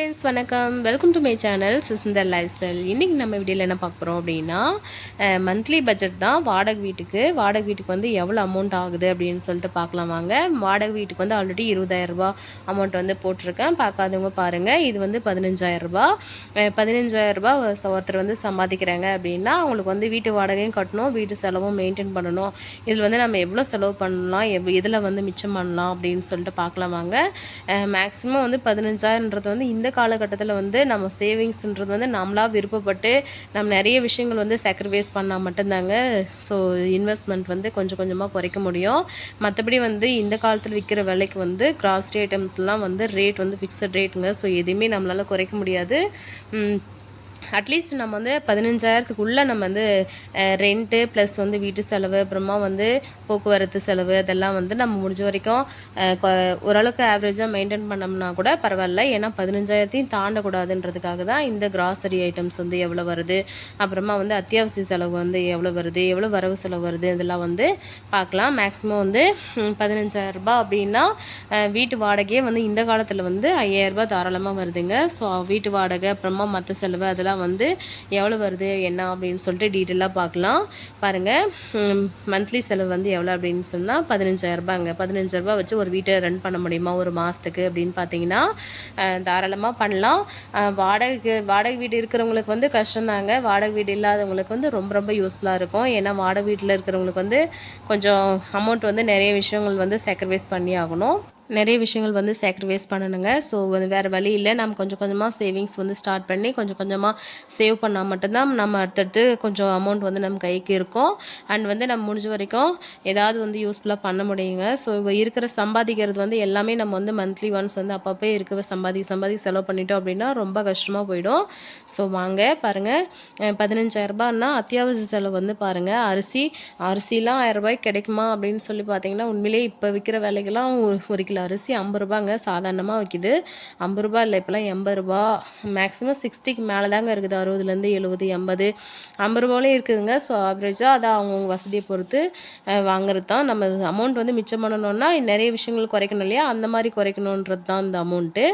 Friends வணக்கம். Welcome to my channel சுஸ்ந்தர் life style இன்றைக்கி நம்ம வீடியோவில் என்ன பார்க்க போகிறோம் அப்படின்னா மந்த்லி பட்ஜெட் தான் வாடகை வீட்டுக்கு. வாடகை வீட்டுக்கு வந்து எவ்வளோ அமௌண்ட் ஆகுது அப்படின்னு சொல்லிட்டு பார்க்கலாம் வாங்க. வாடகை வீட்டுக்கு வந்து ஆல்ரெடி இருபதாயிரரூபா அமௌண்ட் வந்து போட்டிருக்கேன். பார்க்காதவங்க பாருங்கள் இது வந்து பதினஞ்சாயிரரூபா பதினஞ்சாயிரரூபா ஒருத்தர் வந்து சம்பாதிக்கிறாங்க அப்படின்னா அவங்களுக்கு வந்து வீட்டு வாடகையும் கட்டணும் வீட்டு செலவும் மெயின்டைன் பண்ணணும். இதில் வந்து நம்ம எவ்வளோ செலவு பண்ணலாம் எவ் இதில் வந்து மிச்சம் பண்ணலாம் அப்படின்னு சொல்லிட்டு பார்க்கலாம் வாங்க. மேக்ஸிமம் வந்து பதினஞ்சாயிரன்றது வந்து இந்த காலகட்டத்தில் வந்து நம்ம சேவிங்ஸ்ன்றது வந்து நம்மளாக விருப்பப்பட்டு நம்ம நிறைய விஷயங்கள் வந்து சாக்ரிஃபைஸ் பண்ணால் மட்டும்தாங்க. ஸோ இன்வெஸ்ட்மெண்ட் வந்து கொஞ்சம் கொஞ்சமாக குறைக்க முடியும். மற்றபடி வந்து இந்த காலத்தில் விற்கிற விலைக்கு வந்து கிராஸ்ரி ஐட்டம்ஸ்லாம் வந்து ரேட் வந்து ஃபிக்ஸட் ரேட்டுங்க ஸோ எதுவுமே நம்மளால் குறைக்க முடியாது. அட்லீஸ்ட் நம்ம வந்து பதினஞ்சாயிரத்துக்குள்ளே நம்ம வந்து ரெண்ட்டு ப்ளஸ் வந்து வீட்டு செலவு அப்புறமா வந்து போக்குவரத்து செலவு அதெல்லாம் வந்து நம்ம முடிஞ்ச வரைக்கும் ஓரளவுக்கு ஆவரேஜாக மெயின்டைன் பண்ணோம்னா கூட பரவாயில்ல. ஏன்னா பதினஞ்சாயிரத்தையும் தாண்டக்கூடாதுன்றதுக்காக தான் இந்த கிராசரி ஐட்டம்ஸ் வந்து எவ்வளோ வருது அப்புறமா வந்து அத்தியாவசிய செலவு வந்து எவ்வளோ வருது எவ்வளோ வரவு செலவு வருது இதெல்லாம் வந்து பார்க்கலாம். மேக்ஸிமம் வந்து பதினஞ்சாயிரரூபா அப்படின்னா வீட்டு வாடகையே வந்து இந்த காலத்தில் வந்து ஐயாயிரரூபா தாராளமாக வருதுங்க. ஸோ வீட்டு வாடகை அப்புறமா மற்ற செலவு அதெல்லாம் இதெல்லாம் வந்து எவ்வளோ வருது என்ன அப்படின்னு சொல்லிட்டு டீட்டெயிலாக பார்க்கலாம். பாருங்கள் மந்த்லி செலவு வந்து எவ்வளோ அப்படின்னு சொன்னால் பதினஞ்சாயிரரூபாங்க பதினஞ்சாயிரரூபா வச்சு ஒரு வீட்டை ரன் பண்ண முடியுமா? ஒரு மாதத்துக்கு அப்படின்னு பார்த்தீங்கன்னா தாராளமாக பண்ணலாம். வாடகைக்கு வாடகை வீடு இருக்கிறவங்களுக்கு வந்து கஷ்டம்தாங்க. வாடகை வீடு இல்லாதவங்களுக்கு வந்து ரொம்ப ரொம்ப யூஸ்ஃபுல்லாக இருக்கும். ஏன்னா வாடகை வீட்டில் இருக்கிறவங்களுக்கு வந்து கொஞ்சம் அமௌண்ட் வந்து நிறைய விஷயங்கள் வந்து சாக்ரிஃபைஸ் பண்ணி ஆகணும். நிறைய விஷயங்கள் வந்து சாக்ரிஃபைஸ் பண்ணணுங்க. ஸோ வந்து வேறு வழி இல்லை. நம்ம கொஞ்சம் கொஞ்சமாக சேவிங்ஸ் வந்து ஸ்டார்ட் பண்ணி கொஞ்சம் கொஞ்சமாக சேவ் பண்ணால் மட்டும்தான் நம்ம அடுத்தடுத்து கொஞ்சம் அமௌண்ட் வந்து நம்ம கைக்கு இருக்கும். அண்ட் வந்து நம்ம முடிஞ்ச வரைக்கும் ஏதாவது வந்து யூஸ்ஃபுல்லாக பண்ண முடியுங்க. ஸோ இருக்கிற சம்பாதிக்கிறது வந்து எல்லாமே நம்ம வந்து மந்த்லி ஒன்ஸ் வந்து அப்பப்போ இருக்க சம்பாதி சம்பாதி செலவு பண்ணிட்டோம் அப்படின்னா ரொம்ப கஷ்டமாக போயிடும். ஸோ வாங்க பாருங்கள் பதினஞ்சாயிரரூபான்னா அத்தியாவசிய செலவு வந்து பாருங்கள் அரிசி அரிசிலாம் ஆயிரம் ரூபாய்க்கு கிடைக்குமா அப்படின்னு சொல்லி பார்த்தீங்கன்னா உண்மையிலேயே இப்போ விற்கிற வேலைக்கெல்லாம் ஒரு கிலோ கிலோ அரிசி ஐம்பது ரூபாங்க சாதாரணமாக விற்கிது ஐம்பது ரூபா இல்லை இப்போலாம் எண்பது ரூபா. மேக்ஸிமம் சிக்ஸ்டிக்கு மேலே தாங்க இருக்குது. அறுபதுலேருந்து எழுபது எண்பது ஐம்பது ரூபாலையும் இருக்குதுங்க. ஸோ ஆவரேஜாக அதை அவங்கவுங்க வசதியை பொறுத்து வாங்குறது தான் நம்ம அமௌண்ட் வந்து மிச்சம் பண்ணணும்னா நிறைய விஷயங்கள் குறைக்கணும் இல்லையா? அந்த மாதிரி குறைக்கணுன்றது தான் இந்த அமௌண்ட்டு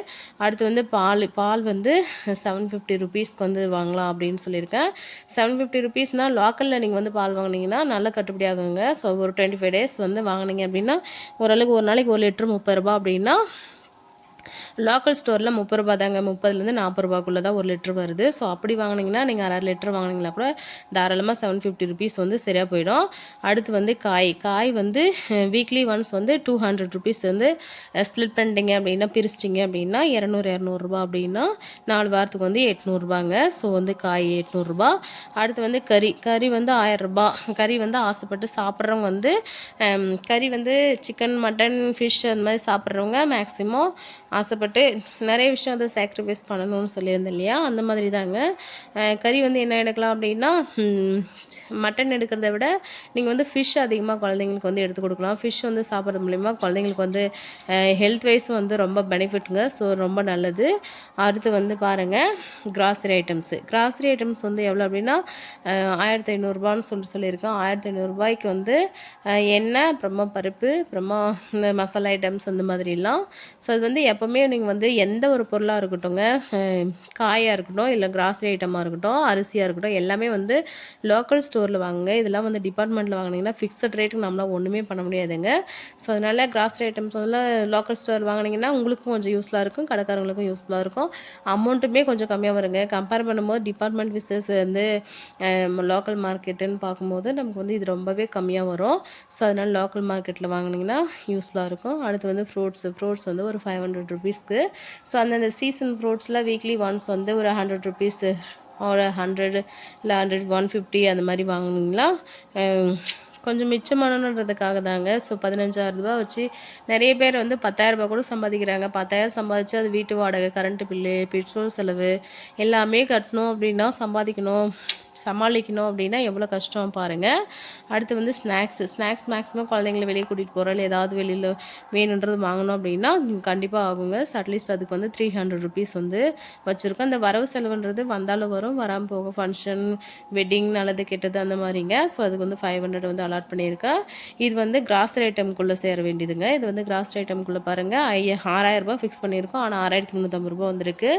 அடுத்து வந்து பால் பால் வந்து செவன் ஃபிஃப்டி ருபீஸ்க்கு வந்து வாங்கலாம் அப்படின்னு சொல்லியிருக்கேன். செவன் ஃபிஃப்டி ருபீஸ்னால் லோக்கலில் நீங்கள் வந்து பால் வாங்கினீங்கன்னா நல்ல கட்டுப்படி ஆகுங்க. ஸோ ஒரு டுவெண்ட்டி ஃபைவ் டேஸ் வந்து வாங்கினீங்க அப்படின்னா ஓரளவுக்கு ஒரு நாளைக்கு ஒரு லிட்டர் முப்பது ரூபா அப்படின்னா லோக்கல் ஸ்டோரில் முப்பது ரூபா தாங்க. முப்பதுலேருந்து நாற்பது ரூபாக்குள்ளே தான் ஒரு லிட்டர் வருது. ஸோ அப்படி வாங்கினீங்கன்னா நீங்கள் அரை லிட்டர் வாங்கினீங்களா கூட தாராளமாக செவன் ஃபிஃப்டி ருபீஸ் வந்து சரியாக போயிடும். அடுத்து வந்து காய். காய் வந்து வீக்லி ஒன்ஸ் வந்து டூ ஹண்ட்ரட் ருபீஸ் வந்து ஸ்ப்ளிட் பண்ணிட்டீங்க அப்படின்னா பிரிச்சிட்டிங்க அப்படின்னா இரநூறு இரநூறுபா அப்படின்னா நாலு வாரத்துக்கு வந்து எட்நூறுபாங்க ஸோ வந்து காய் எட்நூறுபா அடுத்து வந்து கறி. கறி வந்து ஆயிரரூபா கறி வந்து ஆசைப்பட்டு சாப்பிட்றவங்க வந்து கறி வந்து சிக்கன் மட்டன் ஃபிஷ் அந்த மாதிரி சாப்பிட்றவங்க மேக்ஸிமம் ஆசைப்பட்டு நிறைய விஷயம் அதை சாக்ரிஃபைஸ் பண்ணணும்னு சொல்லியிருந்தேன் இல்லையா? அந்த மாதிரி தாங்க கறி வந்து என்ன எடுக்கலாம் அப்படின்னா மட்டன் எடுக்கிறத விட நீங்கள் வந்து ஃபிஷ் அதிகமாக குழந்தைங்களுக்கு வந்து எடுத்து கொடுக்கலாம். ஃபிஷ் வந்து சாப்பிட்றது மூலிமா குழந்தைங்களுக்கு வந்து ஹெல்த் வைஸ் வந்து ரொம்ப பெனிஃபிட்டுங்க ஸோ ரொம்ப நல்லது. அடுத்து வந்து பாருங்கள் கிராசரி ஐட்டம்ஸு கிராசரி ஐட்டம்ஸ் வந்து எவ்வளோ அப்படின்னா ஆயிரத்தி ஐநூறுரூபான்னு சொல்லி சொல்லியிருக்கோம். ஆயிரத்தி ஐநூறுரூபாய்க்கு வந்து எண்ணெய் அப்புறமா பருப்பு அப்புறமா இந்த மசாலா ஐட்டம்ஸ் அந்த மாதிரிலாம். ஸோ அது வந்து எப்போ எப்போவுமே நீங்கள் வந்து எந்த ஒரு பொருளாக இருக்கட்டும்ங்க காயாக இருக்கட்டும் இல்லை கிராசரி ஐட்டமாக இருக்கட்டும் அரிசியாக இருக்கட்டும் எல்லாமே வந்து லோக்கல் ஸ்டோரில் வாங்குங்க. இதெல்லாம் வந்து டிபார்ட்மெண்ட்டில் வாங்கினீங்கன்னா ஃபிக்ஸட் ரேட்டுக்கு நம்மளால் ஒன்றுமே பண்ண முடியாதுங்க. ஸோ அதனால் கிராசரி ஐட்டம்ஸ் வந்து லோக்கல் ஸ்டோர் வாங்கினீங்கன்னா உங்களுக்கும் கொஞ்சம் யூஸ்ஃபுல்லாக இருக்கும் கடைக்காரங்களுக்கும் யூஸ்ஃபுல்லாக இருக்கும். அமௌண்ட்டுமே கொஞ்சம் கம்மியாக வருங்க. கம்பேர் பண்ணும்போது டிபார்ட்மெண்ட் விசஸ் வந்து லோக்கல் மார்க்கெட்டுன்னு பார்க்கும்போது நமக்கு வந்து இது ரொம்பவே கம்மியாக வரும். ஸோ அதனால் லோக்கல் மார்க்கெட்டில் வாங்கினீங்கன்னா யூஸ்ஃபுல்லாக இருக்கும். அடுத்து வந்து ஃப்ரூட்ஸ் ஃப்ரூட்ஸ் வந்து ஒரு ஃபைவ் ஹண்ட்ரட் ருபீஸ்க்கு ஸோ அந்தந்த சீசன் ஃப்ரூட்ஸில் வீக்லி ஒன்ஸ் வந்து ஒரு ஹண்ட்ரட் ருபீஸ் ஒரு ஹண்ட்ரட் இல்லை ஹண்ட்ரட் ஒன் ஃபிஃப்டி அந்த மாதிரி வாங்கினீங்களா? கொஞ்சம் மிச்சமானன்றதுக்காக தாங்க. ஸோ பதினஞ்சாயிரம் ரூபா வச்சு நிறைய பேர் வந்து பத்தாயிரரூபா கூட சம்பாதிக்கிறாங்க. பத்தாயிரம் சம்பாதிச்சு அது வீட்டு வாடகை கரண்ட்டு பில்லு பெட்ரோல் செலவு எல்லாமே கட்டணும் அப்படின்னா சம்பாதிக்கணும். சமாளிக்கணும் அப்படின்னா எவ்வளோ கஷ்டம் பாருங்கள் அடுத்து வந்து ஸ்நாக்ஸ் ஸ்நாக்ஸ் மேக்ஸிமம் குழந்தைங்கள வெளியே கூட்டிகிட்டு போகிறோம் இல்லை ஏதாவது வெளியில் வேணுன்றது வாங்கணும் அப்படின்னா கண்டிப்பாக ஆகுங்க. அட்லீஸ்ட் அதுக்கு வந்து த்ரீ ஹண்ட்ரட் ருபீஸ் வந்து வச்சுருக்கோம். அந்த வரவு செலவுன்றது வந்தாலும் வரும் வராமல் போக ஃபங்க்ஷன் வெட்டிங் நல்லது கெட்டது அந்த மாதிரிங்க. ஸோ அதுக்கு வந்து ஃபைவ் ஹண்ட்ரட் வந்து அலாட் பண்ணியிருக்கேன் இது வந்து கிராசரி ஐட்டம்குள்ளே சேர வேண்டியதுங்க. இது வந்து கிராசரி ஐட்டம்குள்ளே பாருங்கள் ஐய ஆறாயிரரூபா ஃபிக்ஸ் பண்ணியிருக்கோம். ஆனால் ஆறாயிரத்தி முந்நூற்றம்பது ரூபா வந்திருக்கு.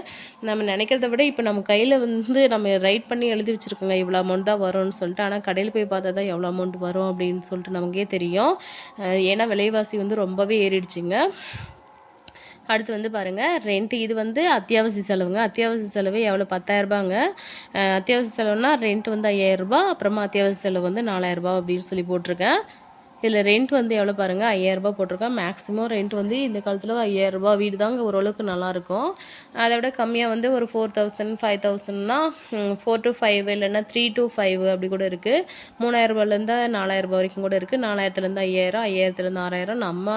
நம்ம நினைக்கிறத விட இப்போ நம்ம கையில் வந்து நம்ம ரைட் பண்ணி எழுதி வச்சுருக்கோம் பார்த்துக்கோங்க இவ்வளோ அமௌண்ட் தான் வரும்னு சொல்லிட்டு. ஆனால் கடையில் போய் பார்த்தா தான் எவ்வளோ அமௌண்ட் வரும் அப்படின்னு சொல்லிட்டு நமக்கே தெரியும். ஏன்னா விலைவாசி வந்து ரொம்பவே ஏறிடுச்சுங்க. அடுத்து வந்து பாருங்கள் ரெண்ட் இது வந்து அத்தியாவசிய செலவுங்க. அத்தியாவசிய செலவு எவ்வளோ பத்தாயிரரூபாங்க அத்தியாவசிய செலவுனா ரெண்ட் வந்து ஐயாயிரரூபா அப்புறமா அத்தியாவசிய செலவு வந்து நாலாயிரரூபா அப்படின்னு சொல்லி போட்டிருக்கேன். இதில் ரெண்ட் வந்து எவ்வளோ பாருங்கள் ஐயாயிரரூபா போட்டிருக்கேன் மேக்ஸிமம் ரெண்ட் வந்து இந்த காலத்தில் ஐயாயிரரூபா வீடு தாங்க ஓரளவுக்கு நல்லாயிருக்கும் அதை விட கம்மியாக வந்து ஒரு ஃபோர் தௌசண்ட் ஃபைவ் தௌசண்ட்னா ஃபோர் டு ஃபைவ் இல்லைன்னா த்ரீ டு ஃபைவ் அப்படி கூட இருக்குது மூணாயிரரூபாலேருந்து நாலாயிரரூபா வரைக்கும் கூட இருக்குது நாலாயிரத்துலேருந்து ஐயாயிரம் ஐயாயிரத்துலேருந்து ஆறாயிரம். நம்ம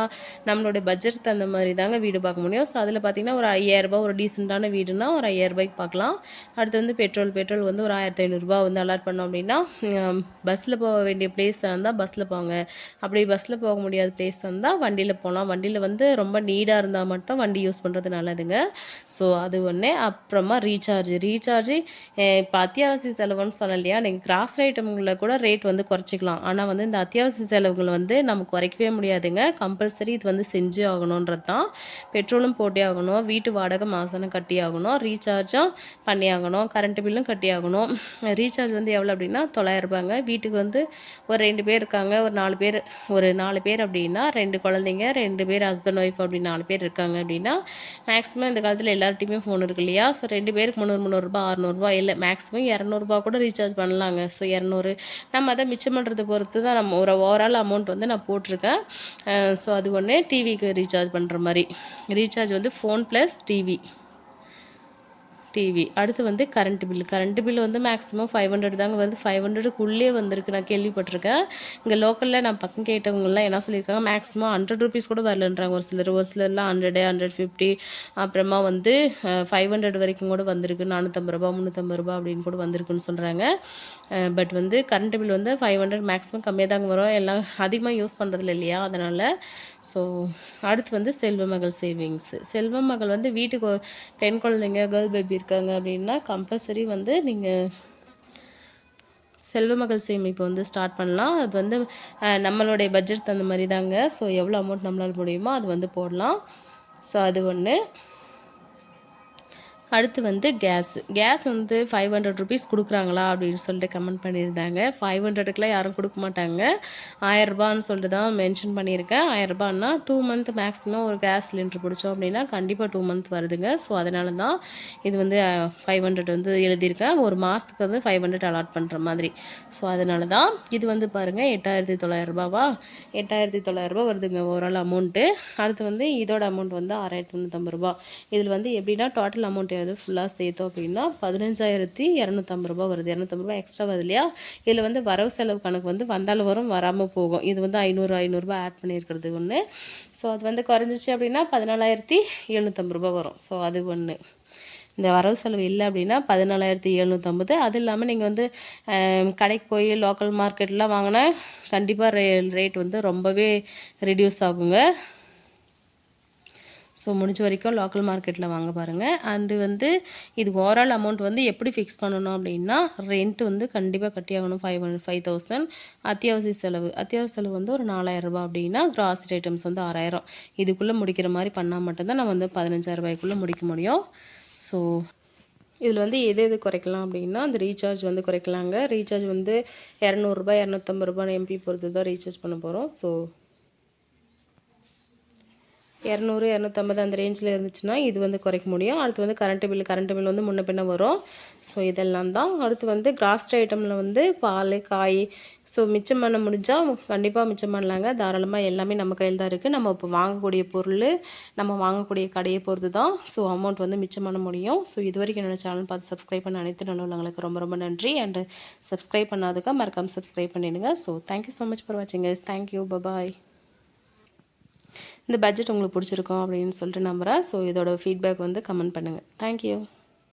நம்மளுடைய பட்ஜெட் தகுந்த மாதிரி தாங்க வீடு பார்க்க முடியும். ஸோ அதில் பார்த்திங்கன்னா ஒரு ஐயாயிரரூபா ஒரு டீசெண்டான வீடுனா ஒரு ஐயாயிரரூபாய்க்கு பார்க்கலாம். அடுத்து வந்து பெட்ரோல் பெட்ரோல் வந்து ஒரு ஆயிரத்தி ஐநூறுரூபா வந்து அலாட் பண்ணோம் அப்படின்னா பஸ்ஸில் போக வேண்டிய பிளேஸ் இருந்தால் பஸ்ஸில் போங்க. அப்படி பஸ்ஸில் போக முடியாத பிளேஸ் வந்தால் வண்டியில் போகலாம் வண்டியில் வந்து ரொம்ப நீடாக இருந்தால் மட்டும் வண்டி யூஸ் பண்ணுறது நல்லதுங்க. ஸோ அது ஒன்று அப்புறமா ரீசார்ஜ் ரீசார்ஜ் இப்போ அத்தியாவசிய செலவுன்னு சொன்னேன் இல்லையா நீங்கள் கிராஸ் ஐட்டம்களை கூட ரேட் வந்து குறைச்சிக்கலாம். ஆனால் வந்து இந்த அத்தியாவசிய செலவுகளை வந்து நம்ம குறைக்கவே முடியாதுங்க. கம்பல்சரி இது வந்து செஞ்சு ஆகணுன்றது தான் பெட்ரோலும் போட்டே ஆகணும். வீட்டு வாடகை மாதம் கட்டி ஆகணும். ரீசார்ஜும் பண்ணி ஆகணும். கரண்ட் பில்லும் கட்டி ஆகணும். ரீசார்ஜ் வந்து எவ்வளோ அப்படின்னா தொள்ளாயிரரூபாங்க வீட்டுக்கு வந்து ஒரு ரெண்டு பேர் இருக்காங்க. ஒரு நாலு பேர் ஒரு நாலு பேர் அப்படின்னா ரெண்டு குழந்தைங்க ரெண்டு பேர் ஹஸ்பண்ட் ஒய்ஃப் அப்படி நாலு பேர் இருக்காங்க அப்படின்னா மேக்ஸிமம் இந்த காலத்தில் எல்லார்ட்டையுமே ஃபோன் இருக்கு இல்லையா? ஸோ ரெண்டு பேருக்கு முந்நூறு முந்நூறுரூபா அறநூறுபா இல்லை மேக்ஸிமம் இரநூறுபா கூட ரீசார்ஜ் பண்ணலாங்க. ஸோ இரநூறு. நம்ம அதை மிச்சம் பண்ணுறது பொறுத்து தான் நம்ம ஒரு ஓவரால் அமௌண்ட் வந்து நான் போட்டிருக்கேன். ஸோ அது ஒன்று டிவிக்கு ரீசார்ஜ் பண்ணுற மாதிரி. ரீசார்ஜ் வந்து ஃபோன் ப்ளஸ் டிவி டிவி அடுத்து வந்து கரண்ட் பில் கரண்ட் பில் வந்து மேக்ஸிமம் ஃபைவ் ஹண்ட்ரட் தாங்க வந்து ஃபைவ் ஹண்ட்ரடுக்குள்ளே வந்திருக்கு. நான் கேள்விப்பட்டிருக்கேன். இங்கே லோக்கலில் நான் பக்கம் கேட்டவங்கலாம் என்ன சொல்லியிருக்காங்க? மேக்ஸிமம் ஹண்ட்ரட் ருபீஸ் கூட வரலன்றாங்க. ஒரு சிலர். ஒரு சிலர்லாம் ஹண்ட்ரடு ஹண்ட்ரட் ஃபிஃப்டி அப்புறமா வந்து ஃபைவ் ஹண்ட்ரட் வரைக்கும் கூட வந்திருக்கு. நானூற்றம்பது ரூபா முந்நூற்றம்பது ரூபா அப்படின்னு கூட வந்திருக்குன்னு சொல்கிறாங்க பட் வந்து கரண்ட் பில் வந்து ஃபைவ் ஹண்ட்ரட் மேக்ஸிமம் கம்மியாக தாங்க வரும். எல்லாம் அதிகமாக யூஸ் பண்ணுறதில்ல இல்லையா? அதனால் ஸோ அடுத்து வந்து செல்வ மகள் சேவிங்ஸ் செல்வ மகள் வந்து வீட்டுக்கு பெண் குழந்தைங்க கேர்ள் பேபி இருக்காங்க அப்படின்னா கம்பல்சரி வந்து நீங்கள் செல்வமகள் சேமிப்பு வந்து ஸ்டார்ட் பண்ணலாம். அது வந்து நம்மளுடைய பட்ஜெட் தகுந்த மாதிரி தாங்க ஸோ எவ்வளோ அமௌண்ட் நம்மளால் முடியுமோ அது வந்து போடலாம். ஸோ அது ஒன்று அடுத்து வந்து கேஸ் கேஸ் வந்து ஃபைவ் ஹண்ட்ரட் ருபீஸ் கொடுக்குறாங்களா அப்படின்னு சொல்லிட்டு கமெண்ட் பண்ணியிருந்தாங்க. ஃபைவ் ஹண்ட்ரடுக்குலாம் யாரும் கொடுக்க மாட்டாங்க. ஆயரரூபான்னு சொல்லிட்டு தான் மென்ஷன் பண்ணியிருக்கேன். ஆயரரூபான்னா டூ மந்த் மேக்ஸிமம் ஒரு கேஸ் சிலிண்டர் பிடிச்சோம் அப்படின்னா கண்டிப்பாக டூ மந்த் வருதுங்க. ஸோ அதனால தான் இது வந்து ஃபைவ் ஹண்ட்ரட் வந்து எழுதியிருக்கேன். ஒரு மாதத்துக்கு வந்து ஃபைவ் ஹண்ட்ரட் அலாட் பண்ணுற மாதிரி. ஸோ அதனால தான் இது வந்து பாருங்கள் எட்டாயிரத்தி தொள்ளாயிரரூபாவா எட்டாயிரத்தி தொள்ளாயிரரூபா வருதுங்க ஓவரால் அமௌண்ட்டு அடுத்து வந்து இதோட அமௌண்ட் வந்து ஆறாயிரத்தி முந்நூற்றம்பது ரூபா. இதில் வந்து எப்படின்னா டோட்டல் அமௌண்ட் அது ஃபுல்லாக சேர்த்தோம் அப்படின்னா பதினஞ்சாயிரத்தி இரநூத்தம்பது ரூபா வருது. இரநூத்தம்பது ரூபா எக்ஸ்ட்ரா வருது இல்லையா? இதில் வந்து வரவு செலவு கணக்கு வந்து வந்தாலும் வரும் வராமல் போகும். இது வந்து ஐநூறு ஐநூறுரூபா ஆட் பண்ணியிருக்கிறது ஒன்று ஸோ அது வந்து குறைஞ்சிச்சு அப்படின்னா பதினாலாயிரத்தி எழுநூற்றம்பது ரூபா வரும். ஸோ அது ஒன்று இந்த வரவு செலவு இல்லை அப்படின்னா பதினாலாயிரத்தி எழுநூற்றம்பது அது இல்லாமல் நீங்கள் வந்து கடைக்கு போய் லோக்கல் மார்க்கெட்லாம் வாங்கினா கண்டிப்பாக ரே ரேட் வந்து ரொம்பவே ரெடியூஸ் ஆகுங்க. ஸோ முடிஞ்ச வரைக்கும் லோக்கல் மார்க்கெட்டில் வாங்க பாருங்கள் அண்டு வந்து இது ஓவரால் அமௌண்ட் வந்து எப்படி ஃபிக்ஸ் பண்ணணும் அப்படின்னா ரெண்ட் வந்து கண்டிப்பாக கட்டியாகணும். ஃபைவ் ஹண்ட்ரட் ஃபைவ் தௌசண்ட் அத்தியாவசிய செலவு. அத்தியாவசிய செலவு வந்து ஒரு நாலாயிரரூபா அப்படின்னா கிராசரி ஐட்டம்ஸ் வந்து ஆறாயிரம். இதுக்குள்ளே முடிக்கிற மாதிரி பண்ணால் மட்டும்தான் நம்ம வந்து பதினஞ்சாயிரரூபாய்க்குள்ளே முடிக்க முடியும். ஸோ இதில் வந்து எது எது குறைக்கலாம் அப்படின்னா அந்த ரீசார்ஜ் வந்து குறைக்கலாங்க. ரீசார்ஜ் வந்து இரநூறுபா இரநூத்தம்பது ரூபான்னு எம்பி பொறுத்து தான் ரீசார்ஜ் பண்ண போகிறோம் ஸோ இரநூறு இரநூத்தம்பது அந்த ரேஞ்சில் இருந்துச்சுன்னா இது வந்து குறைக்க முடியும். அடுத்து வந்து கரண்ட்டு பில் கரண்ட்டு பில் வந்து முன்ன பின்ன வரும். ஸோ இதெல்லாம் தான். அடுத்து வந்து கிராஸ்ட் ஐட்டமில் வந்து பால் காய் ஸோ மிச்சம் பண்ண முடிஞ்சால் கண்டிப்பாக மிச்சம் பண்ணலாங்க. தாராளமாக எல்லாமே நம்ம கையில் தான் இருக்குது நம்ம இப்போ வாங்கக்கூடிய பொருள் நம்ம வாங்கக்கூடிய கடையை பொறுத்து தான். ஸோ அமௌண்ட் வந்து மிச்சம் பண்ண முடியும். ஸோ இது வரைக்கும் என்னோடய சேனல் பார்த்து சப்ஸ்கிரைப் பண்ண அனைத்து நல்லவங்களுக்கு ரொம்ப ரொம்ப நன்றி. அண்டு சப்ஸ்கிரைப் பண்ணாதுக்கா மறக்காமல் சப்ஸ்கிரைப் பண்ணிடுங்க. So thank you so much for வாட்சிங் தேங்க்யூ பபாய் இந்த பட்ஜெட் உங்களுக்கு பிடிச்சிருக்கோம் அப்படின்னு சொல்லிட்டு நம்புகிறேன் ஸோ இதோட ஃபீட்பேக் வந்து கமெண்ட் பண்ணுங்கள் தேங்க்யூ